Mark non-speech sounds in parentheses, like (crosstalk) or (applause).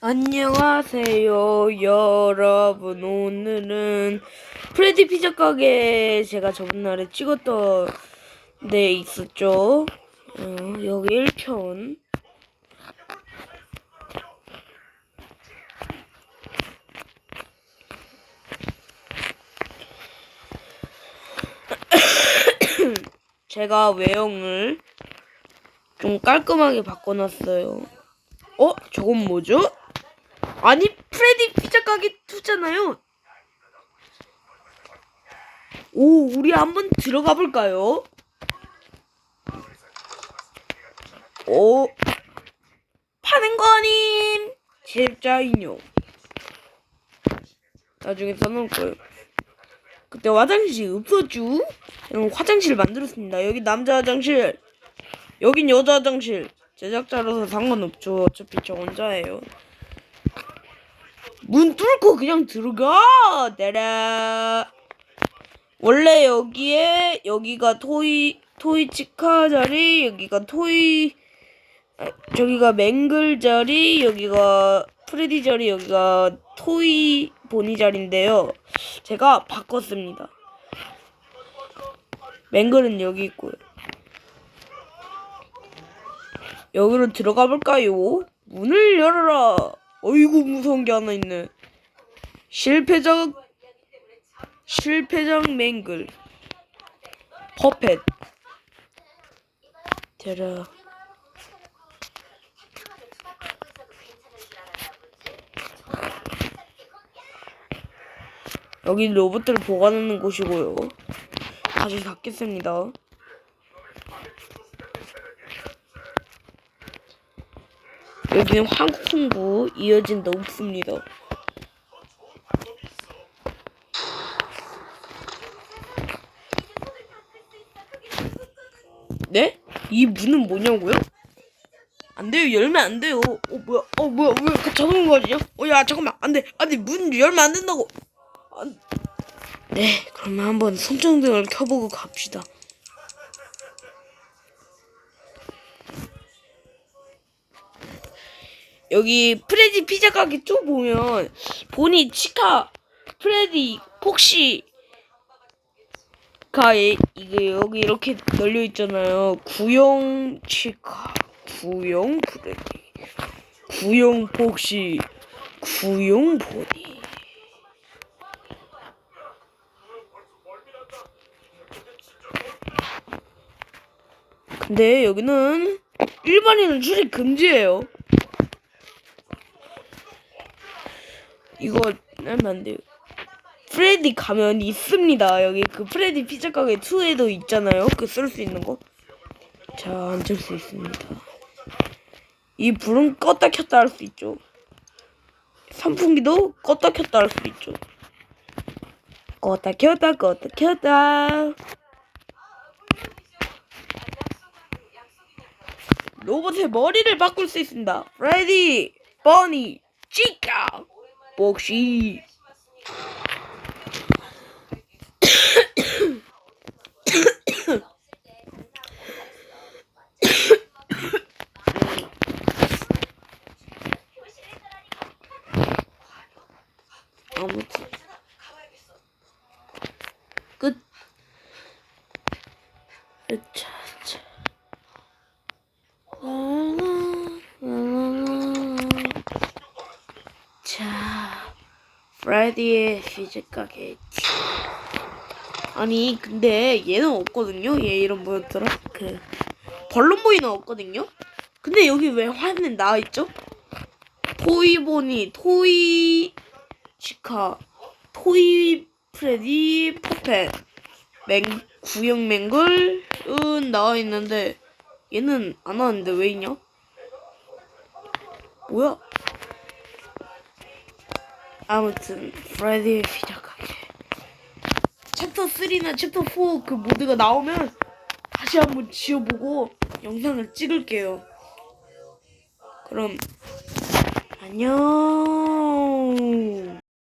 안녕하세요, 여러분. 오늘은 프레디 피자 가게 제가 저번 날에 찍었던 데 있었죠. 어, 여기 1편. (coughs) 제가 외형을 좀 깔끔하게 바꿔놨어요. 어? 저건 뭐죠? 아니 프레디 피자 가게 2잖아요. 오, 우리 한번 들어가 볼까요? 오, 파는 거님 진짜 인형. 나중에 써놓을 거예요. 그때 화장실 없었죠? 그럼 화장실 만들었습니다. 여기 남자 화장실, 여긴 여자 화장실. 제작자라서 상관없죠. 어차피 저 혼자예요. 문 뚫고 그냥 들어가. 내라. 원래 여기에 여기가 토이 토이 치카 자리, 여기가 토이 아, 저기가 맹글 자리, 여기가 프레디 자리, 여기가 토이 보니 자리인데요. 제가 바꿨습니다. 맹글은 여기 있고요. 여기로 들어가 볼까요? 문을 열어라. 어이구 무서운 게 하나 있네. 실패적 실패적 맹글 퍼펫 들어 여기 로봇들 보관하는 곳이고요. 다시 닫겠습니다. 여기는 한국 홍보 이어진 데 없습니다. 네? 이 문은 뭐냐고요? 안 돼요. 열면 안 돼요. 어 뭐야? 어 뭐야? 왜그 자동인 거지요? 어야 잠깐만. 안 돼. 안돼. 문 열면 안 된다고. 안... 네. 그러면 한번 손전등을 켜보고 갑시다. 여기 프레디 피자 가게 쭉 보면 보니 치카 프레디 폭시 가에 이게 여기 이렇게 널려 있잖아요. 구형 치카, 구형 프레디, 구형 폭시, 구형 보니. 근데 여기는 일반인은 출입 금지예요. 이거 하면 안 돼요. 프레디 가면 있습니다. 여기 그 프레디 피자 가게 2에도 있잖아요. 그 쓸 수 있는 거. 자, 앉을 수 있습니다. 이 불은 껐다 켰다 할 수 있죠. 선풍기도 껐다 켰다 할 수 있죠. 껐다 켰다 껐다 켰다. 로봇의 머리를 바꿀 수 있습니다. 프레디, 버니, 치카, 복시. 아무튼 끝. 으차, 차. 자, 프라이디의 피자 가게. 아니, 근데 얘는 없거든요. 얘 이름 뭐였더라? 그 벌룬보이는 없거든요. 근데 여기 왜 화면 나와 있죠? 토이보니, 토이 치카, 토이 프레디, 퍼펫, 맹 구형 맹글은 나와 있는데 얘는 안 나왔는데 왜 있냐? 뭐야? 아무튼 피자 가게 챕터 3나 챕터 4 그 모드가 나오면 다시 한번 지어보고 영상을 찍을게요. 그럼 안녕.